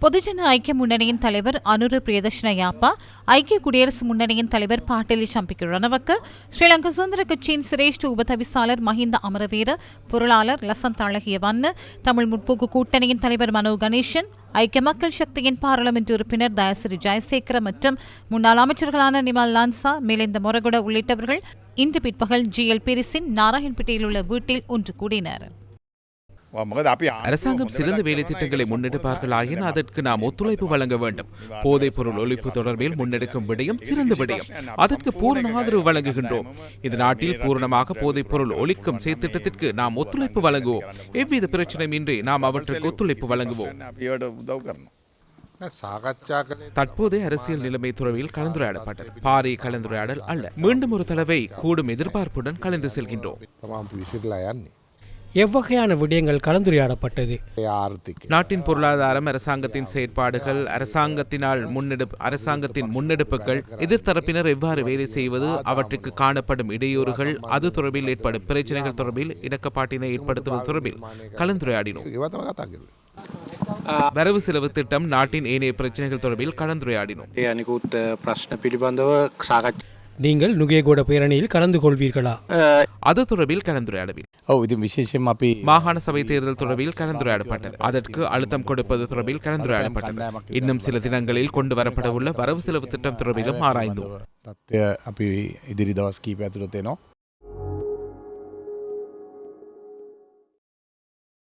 பொதுஜன ஐக்கிய முன்னணியின் தலைவர் அனுரு பிரியதர்ஷன யாப்பா ஐக்கிய குடியரசு முன்னணியின் தலைவர் பாட்டேலி சம்பிக்கு ரணவக்க ஸ்ரீலங்கா சுதந்திர கட்சியின் சிரேஷ்ட உபதவிசாளர் மஹிந்த அமரவீர பொருளாளர் லசந்த் அழகியவண்ண தமிழ் முற்போக்கு கூட்டணியின் தலைவர் மனோ கணேசன் ஐக்கிய மக்கள் சக்தியின் பாராளுமன்ற உறுப்பினர் தயசிறி ஜெயசேகர மற்றும் முன்னாள் அமைச்சர்களான நிமால் லான்சா மேலிந்த மொரகுட உள்ளிட்டவர்கள் இன்று பிற்பகல் ஜி எல் பிரிசின் நாராயண்பேட்டையில் உள்ள வீட்டில் ஒன்று கூடினர். அரசாங்கம் சிறந்த வேலை திட்டங்களை முன்னெடுப்பார்களாயின் அதற்கு நாம் ஒத்துழைப்பு வழங்க வேண்டும் போதைப் பொருள் ஒழிப்பு தொடர்பில் முன்னெடுக்கும் விடயம் சிறந்த விடயம் அதற்கு பூரண ஆதரவு வழங்குகின்றோம் இந்த நாட்டில் பூரணமாக போதைப் பொருள் ஒழிக்கும் செயற்திட்டத்திற்கு நாம் ஒத்துழைப்பு வழங்குவோம் எவ்வித பிரச்சனையும் இன்றி நாம் அவற்றுக்கு ஒத்துழைப்பு வழங்குவோம் தற்போதைய அரசியல் நிலைமை துறவில் கலந்துரையாடப்பட்டது பாரி கலந்துரையாடல் அல்ல மீண்டும் ஒரு தடவை கூடும் எதிர்பார்ப்புடன் கலந்து செல்கின்றோம் எவ்வகையான விடயங்கள் கலந்துரையாடப்பட்டது? நாட்டின் பொருளாதாரம் அரசாங்கத்தின் செயற்பாடுகள் அரசாங்கத்தினால் முன்னெடுப்பு அரசாங்கத்தின் முன்னெடுப்புகள் எதிர்த்தரப்பினர் எவ்வாறு வேலை செய்வது அவற்றுக்கு காணப்படும் இடையூறுகள் அது தொடர்பில் ஏற்படும் பிரச்சனைகள் தொடர்பில் இடக்கப்பாட்டினை ஏற்படுத்துவது தொடர்பில் கலந்துரையாடினோம். வரவு செலவு திட்டம் நாட்டின் ஏனைய பிரச்சனைகள் தொடர்பில் கலந்துரையாடினோம். ඒ අනිකුත් අ, ප්‍රශ්න පිළිබඳව සාකච්ඡා நீங்கள் நுகேகோட பேரணியில் கலந்து கொள்வீர்களா அது தொடர்பில் கலந்துரையாடவில் ඔව ඉතින් විශේෂයෙන් අපි மாகாண சபை தேர்தல் தொடர்பில் கலந்துரையாடப்பட்டது அதற்கு அழுத்தம் கொடுப்பது தொடர்பில் கலந்துரையாடப்பட்டது இன்னும் சில தினங்களில் கொண்டு வரப்பட உள்ள வரவு செலவு திட்டம் தொடர்பிலும் ஆராய்ந்தோம் තත්ත්වය අපි ඉදිරි දවස් කීප ඇතුළත එනවා